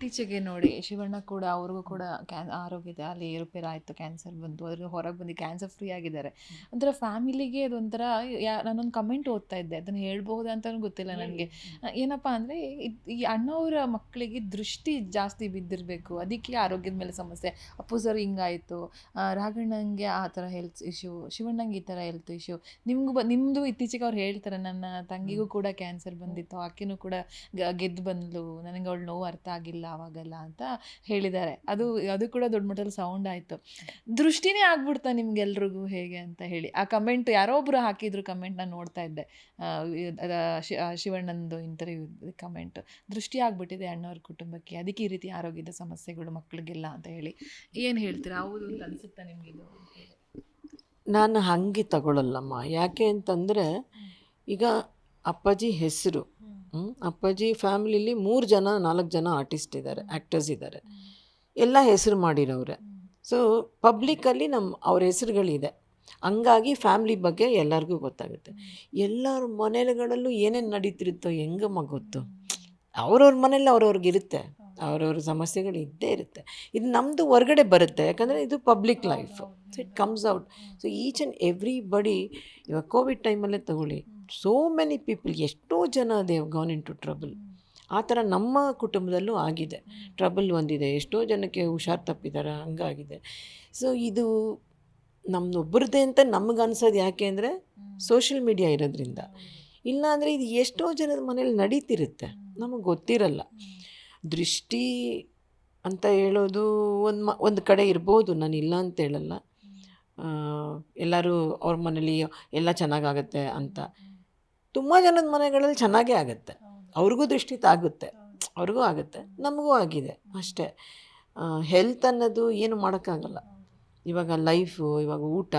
ಇತ್ತೀಚೆಗೆ ನೋಡಿ ಶಿವಣ್ಣ ಕೂಡ ಅವ್ರಿಗೂ ಕೂಡ ಕ್ಯಾನ್ ಆರೋಗ್ಯದ ಅಲ್ಲಿ ಏರುಪೇರು ಆಯಿತು ಕ್ಯಾನ್ಸರ್ ಬಂತು. ಅದ್ರ ಹೊರಗೆ ಬಂದು ಕ್ಯಾನ್ಸರ್ ಫ್ರೀ ಆಗಿದ್ದಾರೆ. ಒಂಥರ ಫ್ಯಾಮಿಲಿಗೆ ಅದೊಂಥರ ಯಾ ನಾನೊಂದು ಕಮೆಂಟ್ ಓದ್ತಾ ಇದ್ದೆ. ಅದನ್ನು ಹೇಳ್ಬಹುದಾ ಅಂತಲೂ ಗೊತ್ತಿಲ್ಲ ನನಗೆ. ಏನಪ್ಪ ಅಂದರೆ ಈ ಅಣ್ಣವರ ಮಕ್ಕಳಿಗೆ ದೃಷ್ಟಿ ಜಾಸ್ತಿ ಬಿದ್ದಿರಬೇಕು. ಅದಕ್ಕೆ ಆರೋಗ್ಯದ ಮೇಲೆ ಸಮಸ್ಯೆ. ಅಪ್ಪು ಸರ್ ಹಿಂಗಾಯಿತು. ರಾಘಣ್ಣಂಗೆ ಆ ಥರ ಹೆಲ್ತ್ ಇಶ್ಯೂ ಶಿವಣ್ಣಂಗೆ ಈ ಥರ ಹೆಲ್ತ್ ಇಶ್ಯೂ ನಿಮಗೂ ಬ ನಿಮ್ಮದು ಇತ್ತೀಚೆಗೆ ಅವ್ರು ಹೇಳ್ತಾರೆ ನನ್ನ ತಂಗಿಗೂ ಕೂಡ ಕ್ಯಾನ್ಸರ್ ಬಂದಿತ್ತು. ಆಕೆನೂ ಕೂಡ ಗೆದ್ದು ಬಂದ್ಲು. ನನಗೆ ಅವಳು ನೋವು ಅರ್ಥ ಆಗಿಲ್ಲ. ಅವಾಗೆಲ್ಲ ಅಂತ ಹೇಳಿದ್ದಾರೆ. ಅದು ಅದು ಕೂಡ ದೊಡ್ಡ ಮಟ್ಟದಲ್ಲಿ ಸೌಂಡ್ ಆಯಿತು. ದೃಷ್ಟಿನೇ ಆಗ್ಬಿಡ್ತಾ ನಿಮ್ಗೆಲ್ರಿಗೂ ಹೇಗೆ ಅಂತ ಹೇಳಿ. ಆ ಕಮೆಂಟ್ ಯಾರೋ ಒಬ್ರು ಹಾಕಿದ್ರು ಕಮೆಂಟ್ ನಾನು ನೋಡ್ತಾ ಇದ್ದೆ. ಶಿವಣ್ಣಂದು ಇಂಟರ್ವ್ಯೂ ಕಮೆಂಟ್ ದೃಷ್ಟಿ ಆಗ್ಬಿಟ್ಟಿದೆ ಅಣ್ಣವ್ರ ಕುಟುಂಬಕ್ಕೆ. ಅದಕ್ಕೆ ಈ ರೀತಿ ಆರೋಗ್ಯದ ಸಮಸ್ಯೆಗಳು ಮಕ್ಕಳಿಗೆಲ್ಲ ಅಂತ ಹೇಳಿ. ಏನು ಹೇಳ್ತೀರಾ? ಹೌದು ಅಂತ ಅನ್ಸುತ್ತಾ ನಿಮಗಿದು ನಾನು ಹಂಗೆ ತಗೊಳ್ಳಲ್ಲಮ್ಮ ಯಾಕೆ ಅಂತಂದರೆ ಈಗ ಅಪ್ಪಾಜಿ ಹೆಸರು? ಅಪ್ಪಾಜಿ ಫ್ಯಾಮಿಲಿಲಿ ಮೂರು ಜನ, ನಾಲ್ಕು ಜನ ಆರ್ಟಿಸ್ಟ್ ಇದ್ದಾರೆ ಆ್ಯಕ್ಟರ್ಸ್ ಇದ್ದಾರೆ ಎಲ್ಲ ಹೆಸರು ಮಾಡಿರೋರೆ ಸೊ ಪಬ್ಲಿಕ್ಕಲ್ಲಿ ನಮ್ಮ ಅವ್ರ ಹೆಸರುಗಳಿದೆ. ಹಂಗಾಗಿ ಫ್ಯಾಮ್ಲಿ ಬಗ್ಗೆ ಎಲ್ಲರಿಗೂ ಗೊತ್ತಾಗುತ್ತೆ. ಎಲ್ಲರ ಮನೆಗಳಲ್ಲೂ ಏನೇನು ನಡೀತಿರುತ್ತೋ ಹೆಂಗಮ್ಮ ಗೊತ್ತು? ಅವ್ರವ್ರ ಮನೇಲಿ ಅವ್ರವ್ರಿಗೆ ಇರುತ್ತೆ. ಅವ್ರವ್ರ ಸಮಸ್ಯೆಗಳು ಇದ್ದೇ ಇರುತ್ತೆ. ಇದು ನಮ್ಮದು ಹೊರಗಡೆ ಬರುತ್ತೆ. ಯಾಕಂದರೆ ಇದು public life so it comes out so each and everybody ಇವಾಗ ಕೋವಿಡ್ ಟೈಮಲ್ಲೇ ತಗೊಳ್ಳಿ. ಸೋ ಮೆನಿ ಪೀಪಲ್ ಎಷ್ಟೋ ಜನ they've gone into trouble ಆ ಥರ ನಮ್ಮ ಕುಟುಂಬದಲ್ಲೂ ಆಗಿದೆ. ಟ್ರಬಲ್ ಒಂದಿದೆ. ಎಷ್ಟೋ ಜನಕ್ಕೆ ಹುಷಾರು ತಪ್ಪಿದ್ದಾರೆ ಹಂಗಾಗಿದೆ. ಸೊ ಇದು ನಮ್ಮದೊಬ್ಬರದೇ ಅಂತ ನಮಗೆ ಅನ್ಸೋದು ಯಾಕೆ ಅಂದರೆ ಸೋಷಿಯಲ್ ಮೀಡಿಯಾ ಇರೋದ್ರಿಂದ. ಇಲ್ಲಾಂದರೆ ಇದು ಎಷ್ಟೋ ಜನದ ಮನೇಲಿ ನಡೀತಿರುತ್ತೆ. ನಮಗೆ ಗೊತ್ತಿರಲ್ಲ. ದೃಷ್ಟಿ ಅಂತ ಹೇಳೋದು ಒಂದು ಮ, ಒಂದು ಕಡೆ ಇರ್ಬೋದು. ನಾನು ಇಲ್ಲ ಅಂತ ಹೇಳಲ್ಲ. ಎಲ್ಲರೂ ಅವ್ರ ಮನೇಲಿ ಎಲ್ಲ ಚೆನ್ನಾಗಾಗತ್ತೆ ಅಂತ. ತುಂಬ ಜನದ ಮನೆಗಳಲ್ಲಿ ಚೆನ್ನಾಗೇ ಆಗುತ್ತೆ. ಅವ್ರಿಗೂ ದೃಷ್ಟಿ ತಾಗುತ್ತೆ. ಅವ್ರಿಗೂ ಆಗುತ್ತೆ. ನಮಗೂ ಆಗಿದೆ ಅಷ್ಟೇ. ಹೆಲ್ತ್ ಅನ್ನೋದು ಏನು ಮಾಡೋಕ್ಕಾಗಲ್ಲ. ಇವಾಗ ಲೈಫು ಇವಾಗ ಊಟ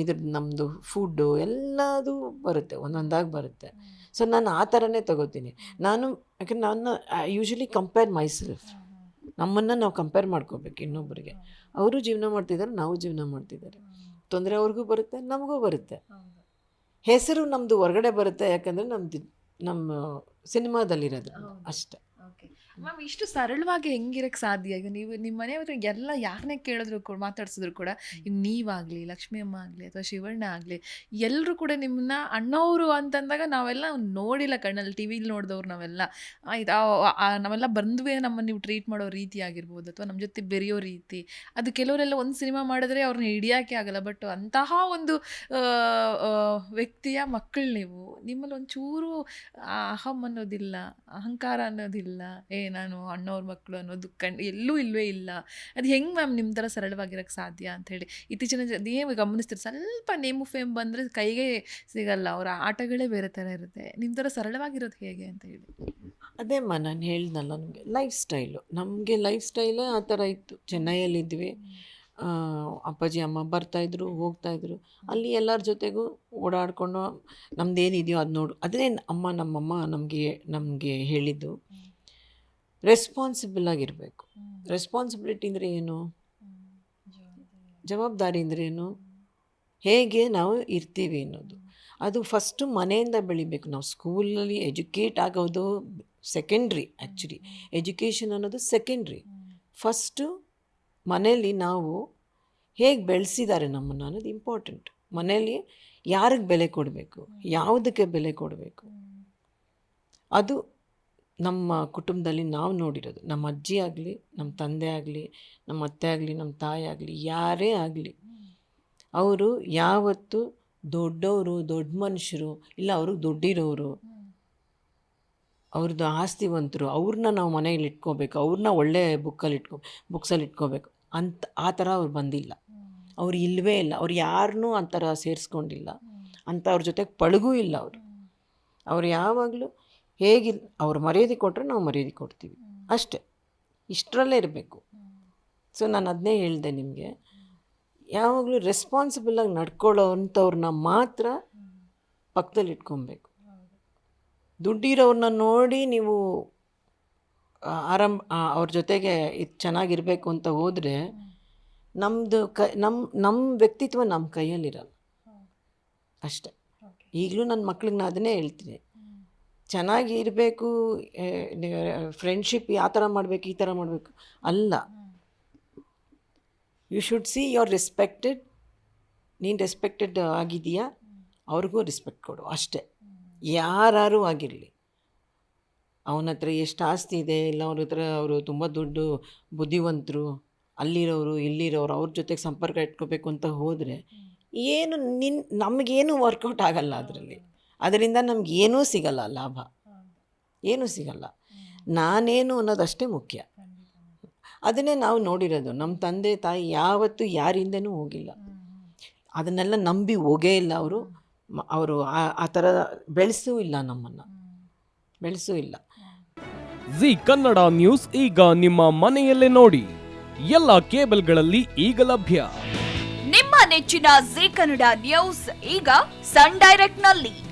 ಇದ್ರದ್ದು ನಮ್ಮದು ಫುಡ್ಡು ಎಲ್ಲದು ಬರುತ್ತೆ. ಒಂದೊಂದಾಗಿ ಬರುತ್ತೆ. ಸೊ ನಾನು ಆ ಥರನೇ ತಗೋತೀನಿ. ನಾನು, ಯಾಕಂದ್ರೆ ನಾನು ಯೂಶ್ವಲಿ ಕಂಪೇರ್ ಮೈಸೆಲ್ಫ್ ನಮ್ಮನ್ನು ನಾವು ಕಂಪೇರ್ ಮಾಡ್ಕೋಬೇಕು ಇನ್ನೊಬ್ಬರಿಗೆ ಅವರು ಜೀವನ ಮಾಡ್ತಿದ್ದಾರೆ ನಾವು ಜೀವನ ಮಾಡ್ತಿದ್ದಾರೆ ತೊಂದರೆ ಅವ್ರಿಗೂ ಬರುತ್ತೆ, ನಮಗೂ ಬರುತ್ತೆ. ಹೆಸರು ನಮ್ಮದು ಹೊರಗಡೆ ಬರುತ್ತೆ ಯಾಕಂದರೆ ನಮ್ಮದು ನಮ್ಮ ಸಿನಿಮಾದಲ್ಲಿರೋದು ಅಷ್ಟೇ. ಓಕೆ ಮ್ಯಾಮ್ ಇಷ್ಟು ಸರಳವಾಗಿ ಹೆಂಗಿರಕ್ಕೆ ಸಾಧ್ಯ? ಈಗ ನೀವು ನಿಮ್ಮ ಮನೆಯವರು ಎಲ್ಲ ಯಾರನ್ನೇ ಕೇಳಿದ್ರು ಕೂಡ ಮಾತಾಡ್ಸಿದ್ರು ಕೂಡ ಈಗ ನೀವಾಗಲಿ ಲಕ್ಷ್ಮಿ ಅಮ್ಮ ಆಗಲಿ ಅಥವಾ ಶಿವಣ್ಣ ಆಗಲಿ ಎಲ್ಲರೂ ಕೂಡ ನಿಮ್ಮನ್ನ ಅಣ್ಣವರು ಅಂತಂದಾಗ ನಾವೆಲ್ಲ ನೋಡಿಲ್ಲ ಕಣ್ಣಲ್ಲಿ ಟಿ ವಿಲಿ ನೋಡಿದವ್ರು ನಾವೆಲ್ಲ. ಇದು ನಾವೆಲ್ಲ ಬಂದ್ವೇ ನಮ್ಮ ನೀವು ಟ್ರೀಟ್ ಮಾಡೋ ರೀತಿ ಆಗಿರ್ಬೋದು ಅಥವಾ ನಮ್ಮ ಜೊತೆ ಬೆರೆಯೋ ರೀತಿ. ಅದು ಕೆಲವರೆಲ್ಲ ಒಂದು ಸಿನಿಮಾ ಮಾಡಿದ್ರೆ ಅವ್ರನ್ನ ಹಿಡಿಯೋಕ್ಕೆ ಆಗಲ್ಲ ಬಟ್ ಅಂತಹ ಒಂದು ವ್ಯಕ್ತಿಯ ಮಕ್ಕಳು ನೀವು ನಿಮ್ಮಲ್ಲಿ ಒಂಚೂರು ಅಹಂ ಅನ್ನೋದಿಲ್ಲ ಅಹಂಕಾರ ಅನ್ನೋದಿಲ್ಲ ಏ ನಾನು ಅಣ್ಣವ್ರ ಮಕ್ಕಳು ಅನ್ನೋದು ಕಂಡು ಎಲ್ಲೂ ಇಲ್ಲವೇ ಇಲ್ಲ. ಅದು ಹೆಂಗೆ ಮ್ಯಾಮ್ ನಿಮ್ಮ ಥರ ಸರಳವಾಗಿರೋಕ್ಕೆ ಸಾಧ್ಯ ಅಂತ ಹೇಳಿ. ಇತ್ತೀಚಿನ ನೀವು ಗಮನಿಸ್ತೀರಿ, ಸ್ವಲ್ಪ ನೇಮು ಫೇಮ್ ಬಂದರೆ ಕೈಗೆ ಸಿಗಲ್ಲ, ಅವರ ಆಟಗಳೇ ಬೇರೆ ಥರ ಇರುತ್ತೆ. ನಿಮ್ಮ ಥರ ಸರಳವಾಗಿರೋದು ಹೇಗೆ ಅಂತ ಹೇಳಿ. ಅದೇ ಮ, ನಾನು ಹೇಳ್ದಲ್ಲ ನಮಗೆ ಲೈಫ್ ಸ್ಟೈಲು ನಮಗೆ ಲೈಫ್ ಸ್ಟೈಲೇ ಆ ಥರ ಇತ್ತು. ಚೆನ್ನೈಯಲ್ಲಿದ್ವಿ. ಅಪ್ಪಾಜಿ, ಅಮ್ಮ ಬರ್ತಾಯಿದ್ರು ಹೋಗ್ತಾಯಿದ್ರು ಅಲ್ಲಿ ಎಲ್ಲರ ಜೊತೆಗೂ ಓಡಾಡಿಕೊಂಡು ನಮ್ದು ಏನಿದೆಯೋ ಅದು ನೋಡು. ಅದೇ ಅಮ್ಮ, ನಮ್ಮಮ್ಮ ನಮಗೆ ನಮಗೆ ಹೇಳಿದ್ದು. ರೆಸ್ಪಾನ್ಸಿಬಲ್ ಆಗಿರಬೇಕು. ರೆಸ್ಪಾನ್ಸಿಬಿಲಿಟಿ ಅಂದರೆ ಏನು? ಜವಾಬ್ದಾರಿ. ಅಂದರೆ ಏನು? ಹೇಗೆ ನಾವು ಇರ್ತೀವಿ ಅನ್ನೋದು. ಅದು ಫಸ್ಟು ಮನೆಯಿಂದ ಬೆಳಿಬೇಕು. ನಾವು ಸ್ಕೂಲಲ್ಲಿ ಎಜುಕೇಟ್ ಆಗೋದು ಸೆಕೆಂಡ್ರಿ ಆ್ಯಕ್ಚುಲಿ ಎಜುಕೇಷನ್ ಅನ್ನೋದು ಸೆಕೆಂಡ್ರಿ ಫಸ್ಟು ಮನೆಯಲ್ಲಿ ನಾವು ಹೇಗೆ ಬೆಳೆಸಿದ್ದಾರೆ ನಮ್ಮನ್ನು ಅನ್ನೋದು ಇಂಪಾರ್ಟೆಂಟ್ ಮನೆಯಲ್ಲಿ ಯಾರಿಗೆ ಬೆಲೆ ಕೊಡಬೇಕು? ಯಾವುದಕ್ಕೆ ಬೆಲೆ ಕೊಡಬೇಕು? ಅದು ನಮ್ಮ ಕುಟುಂಬದಲ್ಲಿ ನಾವು ನೋಡಿರೋದು. ನಮ್ಮ ಅಜ್ಜಿ ಆಗಲಿ, ನಮ್ಮ ತಂದೆ ಆಗಲಿ, ನಮ್ಮ ಅತ್ತೆ ಆಗಲಿ, ನಮ್ಮ ತಾಯಿ ಆಗಲಿ, ಯಾರೇ ಆಗಲಿ, ಅವರು ಯಾವತ್ತು ದೊಡ್ಡವರು, ದೊಡ್ಡ ಮನುಷ್ಯರು, ಇಲ್ಲ ಅವರು ದುಡ್ಡಿರೋರು, ಅವ್ರದ್ದು ಆಸ್ತಿವಂತರು, ಅವ್ರನ್ನ ನಾವು ಮನೆಯಲ್ಲಿ ಇಟ್ಕೋಬೇಕು, ಅವ್ರನ್ನ ಒಳ್ಳೆ ಬುಕ್ಕಲ್ಲಿ ಇಟ್ಕೊ ಬುಕ್ಸಲ್ಲಿ ಇಟ್ಕೋಬೇಕು. ಅಂತ ಆ ಥರ ಅವ್ರು ಬಂದಿಲ್ಲ. ಅವ್ರು ಇಲ್ಲವೇ ಇಲ್ಲ. ಅವ್ರು ಯಾರನ್ನೂ ಆ ಥರ ಸೇರಿಸ್ಕೊಂಡಿಲ್ಲ. ಅಂಥವ್ರ ಜೊತೆಗೆ ಪಳಗೂ ಇಲ್ಲ ಅವರು. ಅವ್ರು ಯಾವಾಗಲೂ ಹೇಗಿಲ್ಲ ಅವ್ರು ಮರ್ಯಾದೆ ಕೊಟ್ಟರೆ ನಾವು ಮರ್ಯಾದೆ ಕೊಡ್ತೀವಿ. ಅಷ್ಟೇ. ಇಷ್ಟರಲ್ಲೇ ಇರಬೇಕು. ಸೊ ನಾನು ಅದನ್ನೇ ಹೇಳಿದೆ ನಿಮಗೆ. ಯಾವಾಗಲೂ ರೆಸ್ಪಾನ್ಸಿಬಲಾಗಿ ನಡ್ಕೊಳ್ಳೋ ಅಂಥವ್ರನ್ನ ಮಾತ್ರ ಪಕ್ಕದಲ್ಲಿ ಇಟ್ಕೊಬೇಕು. ದುಡ್ಡಿರೋರನ್ನ ನೋಡಿ ನೀವು ಆರಂಭ ಅವ್ರ ಜೊತೆಗೆ ಇದು ಚೆನ್ನಾಗಿರಬೇಕು ಅಂತ ಹೋದರೆ ನಮ್ಮದು ಕ ನಮ್ಮ ನಮ್ಮ ವ್ಯಕ್ತಿತ್ವ ನಮ್ಮ ಕೈಯಲ್ಲಿರಲ್ಲ. ಅಷ್ಟೆ. ಈಗಲೂ ನನ್ನ ಮಕ್ಳಿಗೆ ನಾನು ಅದನ್ನೇ ಹೇಳ್ತೀನಿ. ಚೆನ್ನಾಗಿ ಇರಬೇಕು ಫ್ರೆಂಡ್ಶಿಪ್ ಯಾವ ಥರ ಮಾಡಬೇಕು ಈ ಥರ ಮಾಡಬೇಕು. ಅಲ್ಲ. You should see your respected ನೀನು ರೆಸ್ಪೆಕ್ಟೆಡ್ ಆಗಿದೆಯಾ ಅವ್ರಿಗೂ ರೆಸ್ಪೆಕ್ಟ್ ಕೊಡು ಅಷ್ಟೇ. ಯಾರು ಆಗಿರಲಿ. ಅವನ ಹತ್ರ ಎಷ್ಟು ಆಸ್ತಿ ಇದೆ ಇಲ್ಲ ಅವ್ರ ಹತ್ರ ಅವರು ತುಂಬ ದುಡ್ಡು ಬುದ್ಧಿವಂತರು ಅಲ್ಲಿರೋರು ಇಲ್ಲಿರೋರು ಅವ್ರ ಜೊತೆಗೆ ಸಂಪರ್ಕ ಇಟ್ಕೋಬೇಕು ಅಂತ ಹೋದರೆ ಏನು ನಿನ್ ನಮಗೇನು ವರ್ಕೌಟ್ ಆಗಲ್ಲ ಅದರಲ್ಲಿ. ಅದರಿಂದ ನಮ್ಗೆ ಏನೂ ಸಿಗಲ್ಲ ಲಾಭ. ಏನೂ ಸಿಗಲ್ಲ. ನಾನೇನು ಅನ್ನೋದಷ್ಟೇ ಮುಖ್ಯ. ಅದನ್ನೇ ನಾವು ನೋಡಿರೋದು. ನಮ್ಮ ತಂದೆ ತಾಯಿ ಯಾವತ್ತೂ ಯಾರಿಂದನೂ ಹೋಗಿಲ್ಲ. ಅದನ್ನೆಲ್ಲ ನಂಬಿ ಹೋಗೇ ಇಲ್ಲ ಅವರು. ಅವರು ಆ ಥರ ಬೆಳೆಸೂ ಇಲ್ಲ ನಮ್ಮನ್ನು. ಬೆಳೆಸೂ ಇಲ್ಲ. ಜಿ ಕನ್ನಡ ನ್ಯೂಸ್ ಈಗ ನಿಮ್ಮ ಮನೆಯಲ್ಲೇ ನೋಡಿ. ಎಲ್ಲ ಕೇಬಲ್ಗಳಲ್ಲಿ ಈಗ ಲಭ್ಯ. ನಿಮ್ಮ ನೆಚ್ಚಿನ ಜಿ ಕನ್ನಡ ನ್ಯೂಸ್ ಈಗ ಸನ್ ಡೈರೆಕ್ಟ್ನಲ್ಲಿ